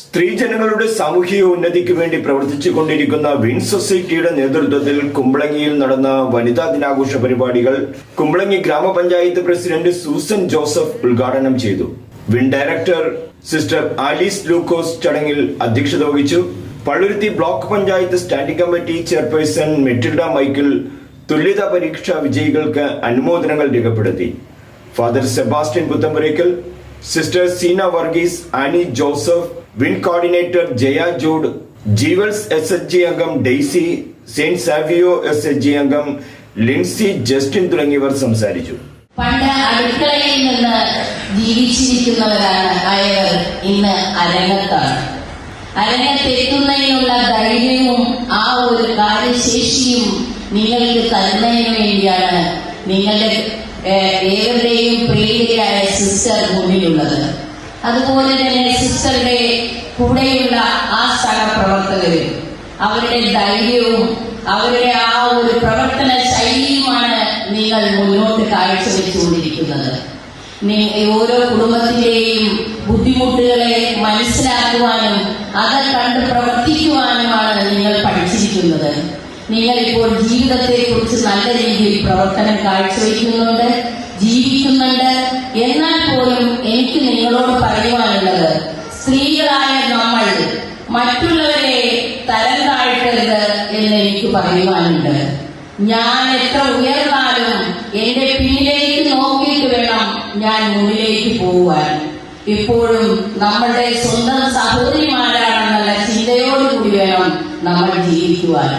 സ്ത്രീജനങ്ങളുടെ സാമൂഹിക ഉന്നതിക്ക് വേണ്ടി പ്രവർത്തിച്ചു കൊണ്ടിരിക്കുന്ന വിൻ സൊസൈറ്റിയുടെ നേതൃത്വത്തിൽ കുമ്പളങ്ങിയിൽ നടന്ന വനിതാ ദിനാഘോഷ പരിപാടികൾ കുമ്പളങ്ങി ഗ്രാമപഞ്ചായത്ത് പ്രസിഡന്റ് സൂസൻ ജോസഫ് ഉദ്ഘാടനം ചെയ്തു. Win director sister Alice Lukose ചടങ്ങിൽ അധ്യക്ഷത വഹിച്ചു. Palluruthy block panchayat standing committee chairperson Metilda Michael തുല്യതാ പരീക്ഷാ വിജയികൾക്ക് അനുമോദനങ്ങൾ രേഖപ്പെടുത്തി. Father Sebastian Puthampurackal sister Seena Varghese Annie Joseph win coordinator Jaya Jude Jeevals S H G അംഗം Daisy saint Savio S H G അംഗം ലിൻസി ജസ്റ്റിൻ തുടങ്ങിയവർ സംസാരിച്ചു. പണ്ട് അടുക്കളയിൽ നിന്ന് ജീവിച്ചിരിക്കുന്നവരാണ് ആയവർ ഇന്ന് അരങ്ങത്താണ്. അരങ്ങത്തെത്തുന്നതിനുള്ള ധൈര്യവും ആ ഒരു കാര്യശേഷിയും നിങ്ങൾക്ക് തരുന്നതിന് വേണ്ടിയാണ് നിങ്ങളുടെ ഏവരുടെയും പ്രിയതയായ സിസ്റ്റർ മുന്നിലുള്ളത്. അതുപോലെ തന്നെ സിസ്റ്ററുടെ കൂടെയുള്ള ആ സഹപ്രവർത്തകരും. അവരുടെ ധൈര്യവും അവരുടെ ആ ഒരു പ്രവർത്തന ശൈലിയുമാണ് നിങ്ങൾ മുന്നോട്ട് കാഴ്ചവെച്ചുകൊണ്ടിരിക്കുന്നത്. ഓരോ കുടുംബത്തിന്റെയും ബുദ്ധിമുട്ടുകളെ മനസ്സിലാക്കുവാനും അത് കണ്ട് പ്രവർത്തിക്കുവാനുമാണ് നിങ്ങൾ പഠിച്ചിരിക്കുന്നത്. നിങ്ങൾ ഇപ്പോൾ ജീവിതത്തെ കുറിച്ച് നല്ല രീതിയിൽ പ്രവർത്തനം കാഴ്ചവെക്കുന്നുണ്ട് ജീവിക്കുന്നുണ്ട്. എന്നാൽ പോലും എനിക്ക് നിങ്ങളോട് പറയുവാനുള്ളത് സ്ത്രീകളായ നമ്മൾ മറ്റുള്ളവരെ തരം താഴ്ത്തരുത് എന്ന് എനിക്ക് പറയുവാനുണ്ട്. ഞാൻ എത്ര ഉയർന്നാലും എന്റെ പിന്നിലേക്ക് നോക്കിയിട്ട് വേണം ഞാൻ മുന്നിലേക്ക് പോവാൻ. ഇപ്പോഴും നമ്മളുടെ സ്വന്തം സഹോദരിമാരാണെന്നുള്ള ചിന്തയോടുകൂടി വേണം നമ്മൾ ജീവിക്കുവാൻ.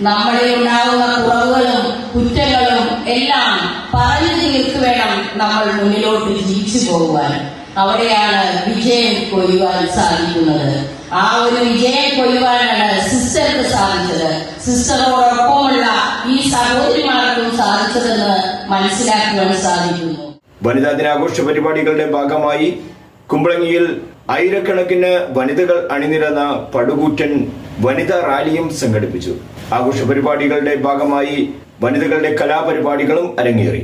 നമ്മളിൽ ഉണ്ടാകുന്ന കുറവുകളും കുറ്റങ്ങളും എല്ലാം പറഞ്ഞു തീർത്ത് വേണം നമ്മൾ മുന്നിലോട്ട് ജീവിച്ചു പോകുവാൻ അവിടെയാണ് വിജയം കൊയ്യുവാൻ സാധിക്കുന്നത്. ആ ഒരു വിജയം കൊയ്യുവാനാണ് സിസ്റ്റർക്ക് സാധിച്ചത്. സിസ്റ്ററോടൊപ്പമുള്ള ഈ സഹോദരിമാർക്കും സാധിച്ചതെന്ന് മനസ്സിലാക്കുവാൻ സാധിക്കുന്നു. വനിതാ ദിനാഘോഷ പരിപാടികളുടെ ഭാഗമായി കുമ്പളങ്ങിയിൽ ആയിരക്കണക്കിന് വനിതകൾ അണിനിരന്ന പടുകൂറ്റൻ വനിതാ റാലിയും സംഘടിപ്പിച്ചു. ആഘോഷ പരിപാടികളുടെ ഭാഗമായി വനിതകളുടെ കലാപരിപാടികളും അരങ്ങേറി.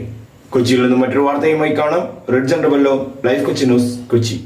കൊച്ചിയിൽ നിന്നും മറ്റൊരു വാർത്തയുമായി കാണാം. റെഡ് ജനറബല്ലോ ലൈഫ് കൊച്ചി ന്യൂസ് കൊച്ചി.